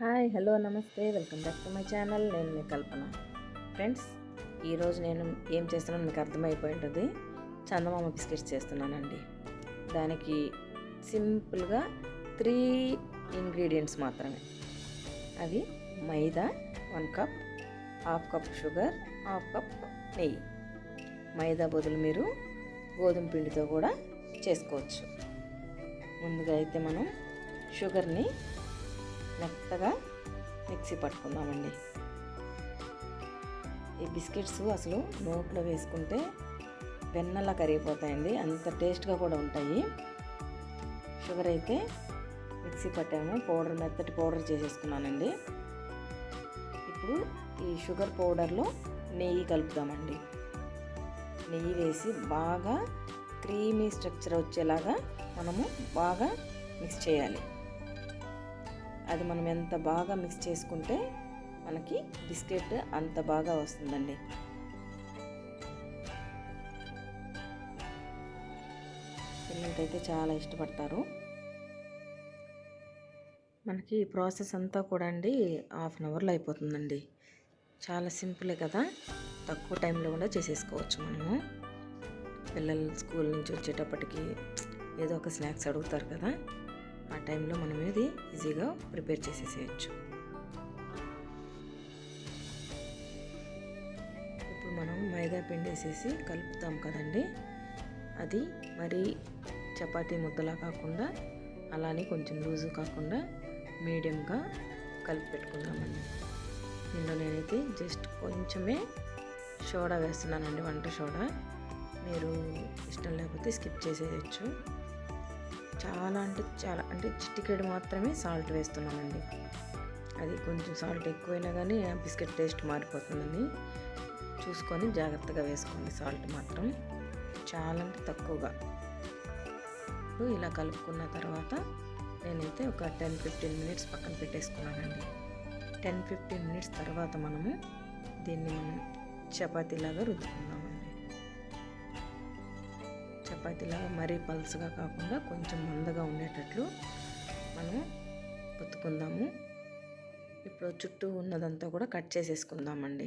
Hi hello నమస్తే. Welcome back to my channel. నేను మీ కల్పన. ఫ్రెండ్స్ ఈరోజు నేను ఏం చేస్తున్నాను మీకు అర్థమైపోయి ఉంటుంది. చందమామ బిస్కెట్స్ చేస్తున్నానండి. దానికి సింపుల్గా త్రీ ఇంగ్రీడియంట్స్ మాత్రమే. అవి maida one cup half cup sugar half cup నెయ్యి. మైదా బదులు మీరు గోధుమ పిండితో కూడా చేసుకోవచ్చు. ముందుగా అయితే మనం షుగర్ని మెత్తగా మిక్సీ పట్టుకుందామండి. ఈ బిస్కెట్స్ అసలు నోట్లో వేసుకుంటే వెన్నలా కరిగిపోతాయండి. అంత టేస్ట్గా కూడా ఉంటాయి. షుగర్ అయితే మిక్సీ పట్టాము. పౌడర్ మెత్తటి పౌడర్ చేసేసుకున్నానండి. ఇప్పుడు ఈ షుగర్ పౌడర్లో నెయ్యి కలుపుదామండి. నెయ్యి వేసి బాగా క్రీమీ స్ట్రక్చర్ వచ్చేలాగా మనము బాగా మిక్స్ చేయాలి. అది మనం ఎంత బాగా మిక్స్ చేసుకుంటే మనకి బిస్కెట్ అంత బాగా వస్తుందండి. పిల్లలకైతే చాలా ఇష్టపడతారు. మనకి ఈ ప్రాసెస్ అంతా కూడా అండి హాఫ్ అన్ అవర్లో అయిపోతుందండి. చాలా సింపులే కదా? తక్కువ టైంలో కూడా చేసేసుకోవచ్చు మనము. పిల్లలు స్కూల్ నుంచి వచ్చేటప్పటికి ఏదో ఒక స్నాక్స్ అడుగుతారు కదా? ఆ టైంలో మనం ఇది ఈజీగా ప్రిపేర్ చేసేసేయచ్చు. ఇప్పుడు మనం మైదా పిండి వేసేసి కలుపుతాం కదండి. అది మరి చపాతీ ముద్దలా కాకుండా అలానే కొంచెం లూజు కాకుండా మీడియంగా కలిపి పెట్టుకుందామండి. దీనిలో నేనైతే జస్ట్ కొంచెమే సోడా వేస్తున్నానండి వంట సోడా. మీరు ఇష్టం లేకపోతే స్కిప్ చేసేయచ్చు. చాలా అంటే చాలా అంటే చిటికెడు మాత్రమే సాల్ట్ వేస్తున్నామండి. అది కొంచెం సాల్ట్ ఎక్కువైనా కానీ ఆ బిస్కెట్ టేస్ట్ మారిపోతుందని చూసుకొని జాగ్రత్తగా వేసుకోండి సాల్ట్ మాత్రం. చాలా అంటే తక్కువగా. ఇలా కలుపుకున్న తర్వాత నేనైతే ఒక టెన్ ఫిఫ్టీన్ మినిట్స్ పక్కన పెట్టేసుకున్నానండి. టెన్ ఫిఫ్టీన్ మినిట్స్ తర్వాత మనము దీన్ని చపాతీలాగా రుద్దుకుందామండి. చపాతీలాగా మరీ పల్స్గా కాకుండా కొంచెం మందగా ఉండేటట్లు మనం ఒత్తుకుందాము ఇప్పుడు చుట్టూ ఉన్నదంతా కూడా కట్ చేసేసుకుందామండి.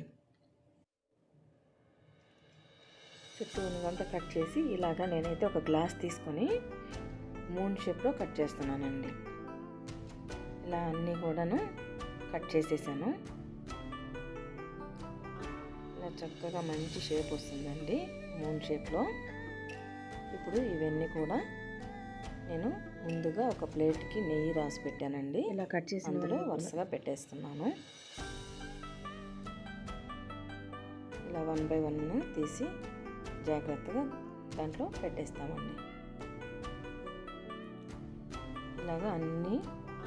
చుట్టూ ఉన్నదంతా కట్ చేసి ఇలాగా నేనైతే ఒక గ్లాస్ తీసుకొని మూన్ షేప్లో కట్ చేస్తున్నానండి. ఇలా అన్నీ కూడాను కట్ చేసేసాను. ఇలా చక్కగా మంచి షేప్ వస్తుందండి మూన్ షేప్లో. ఇప్పుడు ఇవన్నీ కూడా నేను ముందుగా ఒక ప్లేట్కి నెయ్యి రాసి పెట్టానండి. ఇలా కట్ చేసి అందులో వరుసగా పెట్టేస్తున్నాను. ఇలా వన్ బై వన్ తీసి జాగ్రత్తగా దాంట్లో పెట్టేస్తామండి. ఇలాగా అన్నీ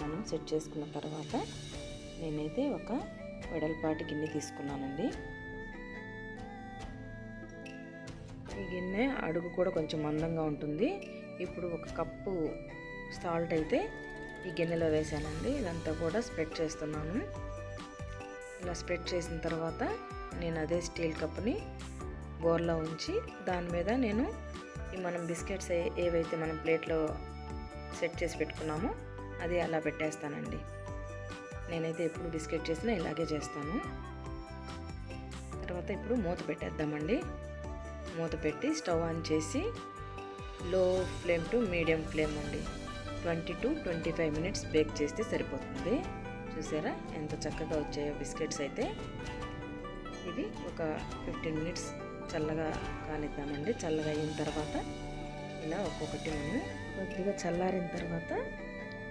మనం సెట్ చేసుకున్న తర్వాత నేనైతే ఒక వెడల్పాటి గిన్నె తీసుకున్నానండి. ఈ గిన్నె అడుగు కూడా కొంచెం మందంగా ఉంటుంది. ఇప్పుడు ఒక కప్పు సాల్ట్ అయితే ఈ గిన్నెలో వేసానండి. ఇదంతా కూడా స్ప్రెడ్ చేస్తున్నాను. ఇలా స్ప్రెడ్ చేసిన తర్వాత నేను అదే స్టీల్ కప్ని బోర్లో ఉంచి దాని మీద నేను ఈ మనం బిస్కెట్స్ ఏవైతే మనం ప్లేట్లో సెట్ చేసి పెట్టుకున్నామో అది అలా పెట్టేస్తానండి. నేనైతే ఎప్పుడు బిస్కెట్ చేసినా ఇలాగే చేస్తాను. తర్వాత ఇప్పుడు మూత పెట్టేద్దామండి. మూత పెట్టి స్టవ్ ఆన్ చేసి low flame to medium flame అండి twenty to twenty five minutes bake చేస్తే సరిపోతుంది. చూసారా? ఎంత చక్కగా వచ్చాయో బిస్కెట్స్ అయితే. ఇవి ఒక ఫిఫ్టీన్ మినిట్స్ చల్లగా కానిద్దామండి. చల్లగా అయిన తర్వాత ఇలా ఒక్కొక్కటి మనం కొద్దిగా చల్లారిన తర్వాత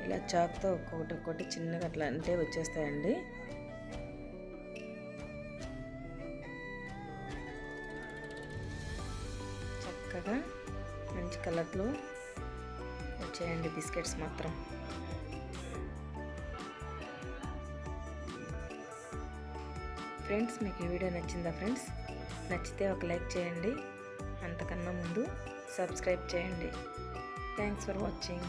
ఇలా చాక్తో ఒక్కొక్కటి ఒక్కొక్కటి చిన్నగా అట్లా అంటే వచ్చేస్తాయండి. చక్కగా మంచి కలర్లో. వచ్చాయండి బిస్కెట్స్ మాత్రం. ఫ్రెండ్స్ మీకు ఈ వీడియో నచ్చిందా ఫ్రెండ్స్? నచ్చితే ఒక లైక్ చేయండి. అంతకన్నా ముందు సబ్స్క్రైబ్ చేయండి. Thanks for watching.